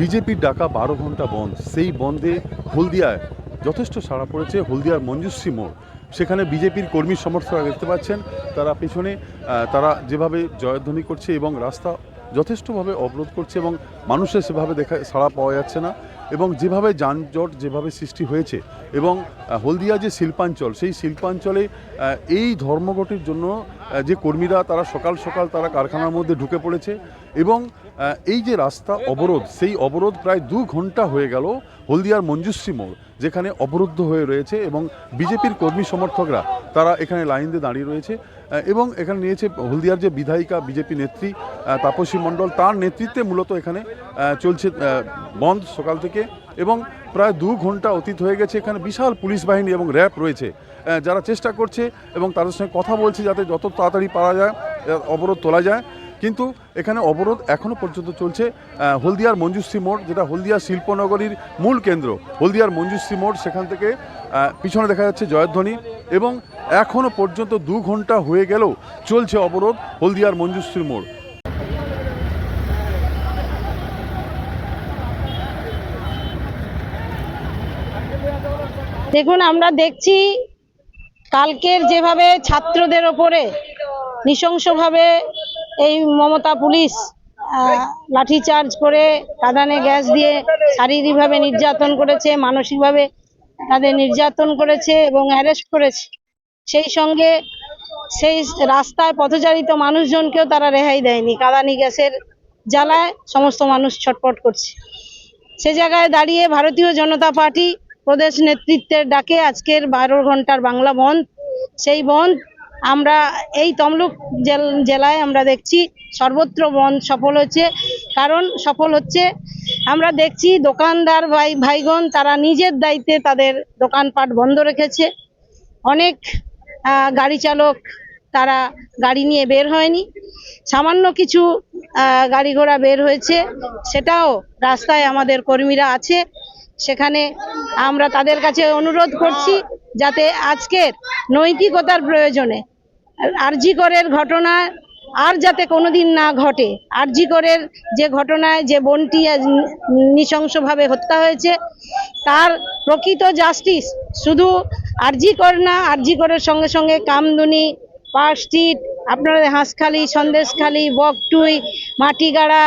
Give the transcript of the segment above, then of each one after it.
বিজেপির ডাকা বারো ঘণ্টা বন্ধ সেই বন্ধে হলদিয়ায় যথেষ্ট সাড়া পড়েছে, হলদিয়ার মঞ্জুশ্রী মোড়। সেখানে বিজেপির কর্মী সমর্থকরা দেখতে পাচ্ছেন, তারা পেছনে তারা যেভাবে জয়ধ্বনি করছে এবং রাস্তা যথেষ্টভাবে অবরোধ করছে এবং মানুষের সেভাবে দেখা সাড়া পাওয়া যাচ্ছে না এবং যেভাবে যানজট, যেভাবে সৃষ্টি হয়েছে এবং হলদিয়া যে শিল্পাঞ্চল, সেই শিল্পাঞ্চলে এই ধর্মঘটের জন্য যে কর্মীরা তারা সকাল সকাল তারা কারখানার মধ্যে ঢুকে পড়েছে এবং এই যে রাস্তা অবরোধ, সেই অবরোধ প্রায় দু ঘণ্টা হয়ে গেল। হলদিয়ার মঞ্জুশ্রী মোড়, যেখানে অবরুদ্ধ হয়ে রয়েছে এবং বিজেপির কর্মী সমর্থকরা তারা এখানে লাইন দিয়ে দাঁড়িয়ে রয়েছে এবং এখানে নিয়েছে হলদিয়ার যে বিধায়িকা বিজেপি নেত্রী তাপসী মণ্ডল, তার নেতৃত্বে মূলত এখানে চলছে বন্ধ সকাল থেকে, এবং প্রায় দু ঘণ্টা অতীত হয়ে গেছে, এখানে বিশাল পুলিশ বাহিনী এবং র্যাব রয়েছে যারা চেষ্টা করছে এবং তাদের সঙ্গে কথা বলছে যাতে যত তাড়াতাড়ি পারা যায় অবরোধ তোলা যায় কিন্তু এখানে অবরোধ এখনও পর্যন্ত চলছে হলদিয়ার মঞ্জুশ্রী মোড়, যেটা হলদিয়া শিল্পনগরীর মূল কেন্দ্র। হলদিয়ার মঞ্জুশ্রী মোড়, সেখান থেকে পিছনে দেখা যাচ্ছে জয়ধ্বনি এবং এখনও পর্যন্ত দু ঘণ্টা হয়ে গেলেও চলছে অবরোধ হলদিয়ার মঞ্জুশ্রী মোড়। দেখুন, আমরা দেখছি কালকের যেভাবে ছাত্রদের ওপরে নৃশংসভাবে এই মমতা পুলিশ লাঠি চার্জ করে কাঁদানে গ্যাস দিয়ে শারীরিকভাবে নির্যাতন করেছে, মানসিকভাবে তাদের নির্যাতন করেছে এবং অ্যারেস্ট করেছে। সেই সঙ্গে সেই রাস্তায় পথচারিত মানুষজনকেও তারা রেহাই দেয়নি। কাঁদানি গ্যাসের জ্বালায় সমস্ত মানুষ ছটপট করছে। সে জায়গায় দাঁড়িয়ে ভারতীয় জনতা পার্টি প্রদেশ নেতৃত্বের ডাকে আজকের বারো ঘণ্টার বাংলা বন্ধ। সেই বন্ধ আমরা এই তমলুক জেল- জেলায় আমরা দেখছি সর্বত্র বন সফল হচ্ছে। কারণ সফল হচ্ছে, আমরা দেখছি দোকানদার ভাই, ভাইগণ, তারা নিজের দায়িত্বে তাদের দোকানপাট বন্ধ রেখেছে। অনেক গাড়ি চালক, তারা গাড়ি নিয়ে বের হয়নি। সামান্য কিছু গাড়ি ঘোড়া বের হয়েছে। সেটাও রাস্তায় আমাদের কর্মীরা আছে। সেখানে আমরা তাদের কাছে অনুরোধ করছি যাতে আজকের নৈতিকতার প্রয়োজনে আরজি করের ঘটনা আর যাতে কোনোদিন না ঘটে। আরজি করের যে ঘটনায় যে বোনটি নৃশংসভাবে হত্যা হয়েছে, তার প্রকৃত জাস্টিস শুধু আরজি কর না, আরজি করের সঙ্গে সঙ্গে কামদুনি পার্ক স্ট্রিট আপনারা হাঁসখালি, সন্দেশখালি, বকটুই, মাটিগাড়া,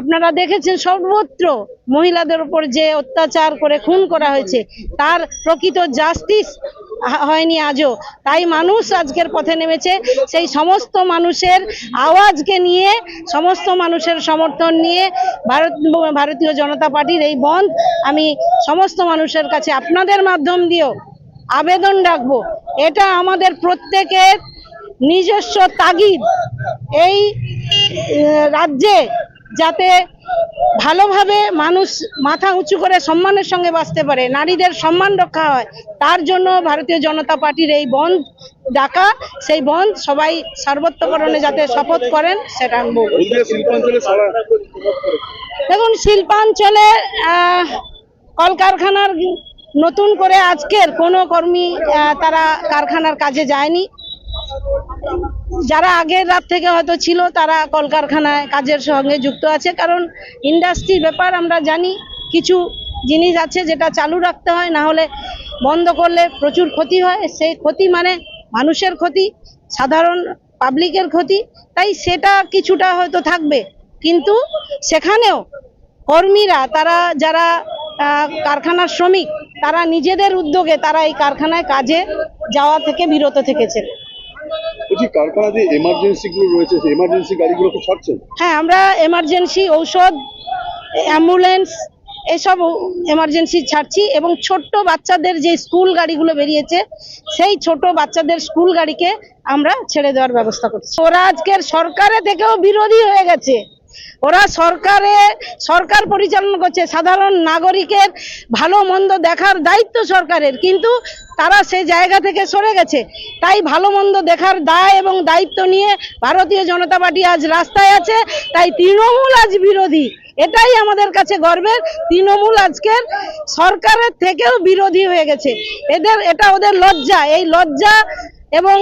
আপনারা দেখেছেন সর্বত্র মহিলাদের উপর যে অত্যাচার করে খুন করা হয়েছে, তার প্রকৃত জাস্টিস হয়নি আজও। তাই মানুষ আজকের পথে নেমেছে। সেই সমস্ত মানুষের আওয়াজকে নিয়ে, সমস্ত মানুষের সমর্থন নিয়ে ভারত ভারতীয় জনতা পার্টির এই বন্ধ আমি সমস্ত মানুষের কাছে আপনাদের মাধ্যম দিয়েও আবেদন রাখব। এটা আমাদের প্রত্যেকের নিজস্ব তাগিদ। এই রাজ্যে যাতে ভালোভাবে মানুষ মাথা উঁচু করে সম্মানের সঙ্গে বাঁচতে পারে নারীদের সম্মান রক্ষা হয় তার জন্য ভারতীয় জনতা পার্টির এই বন্ধ ডাকা সেই বন্ধ সবাই সর্বোত্তকরণে যাতে শপথ করেন সেটা আমি বলব। দেখুন শিল্পাঞ্চলে কলকারখানার নতুন করে আজকের কোনো কর্মী তারা কারখানার কাজে যায়নি। যারা আগের রাত থেকে হয়তো ছিল, তারা কলকারখানায় কাজের সঙ্গে যুক্ত আছে। কারণ ইন্ডাস্ট্রির ব্যাপার আমরা জানি, কিছু জিনিস আছে যেটা চালু রাখতে হয়, না হলে বন্ধ করলে প্রচুর ক্ষতি হয়। সেই ক্ষতি মানে মানুষের ক্ষতি, সাধারণ পাবলিকের ক্ষতি। তাই সেটা কিছুটা হয়তো থাকবে। কিন্তু সেখানেও কর্মীরা, তারা যারা কারখানার শ্রমিক, তারা নিজেদের উদ্যোগে তারা এই কারখানায় কাজে যাওয়া থেকে বিরত থেকেছেন। বলছি কারখানা যে এমার্জেন্সি গুলো রয়েছে? সেই এমার্জেন্সি গাড়িগুলোকে ছাড়ছেন? হ্যাঁ আমরা এমার্জেন্সি ঔষধ অ্যাম্বুলেন্স এসব এমার্জেন্সি ছাড়ছি এবং ছোট্ট বাচ্চাদের যে স্কুল গাড়িগুলো বেরিয়েছে, সেই ছোট বাচ্চাদের স্কুল গাড়িকে আমরা ছেড়ে দেওয়ার ব্যবস্থা করছি। ওরা আজকের সরকারে থেকেও বিরোধী হয়ে গেছে। ওরা সরকারে, সরকার পরিচালনা করছে। সাধারণ নাগরিকের ভালো মন্দ দেখার দায়িত্ব সরকারের, কিন্তু তারা সে জায়গা থেকে সরে গেছে। তাই ভালো মন্দ দেখার দায় এবং দায়িত্ব নিয়ে ভারতীয় জনতা পার্টি আজ রাস্তায় আছে। তাই তৃণমূল আজ বিরোধী। এটাই আমাদের কাছে গর্বের। তৃণমূল আজকের সরকারের থেকেও বিরোধী হয়ে গেছে। এদের, এটা ওদের লজ্জা। এই লজ্জা এবং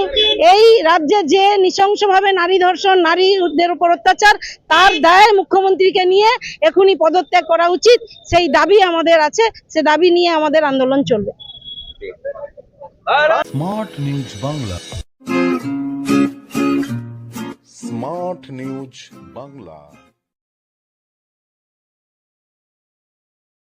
এই রাজ্যে যে নৃশংসভাবে নারী ধর্ষণ নারীদের উপর অত্যাচার তার দায় মুখ্যমন্ত্রীকে নিয়ে এখনই পদত্যাগ করা উচিত। সেই দাবি আমাদের আছে সে দাবি নিয়ে আমাদের আন্দোলন চলবে। Smart news Bangla. Smart news Bangla.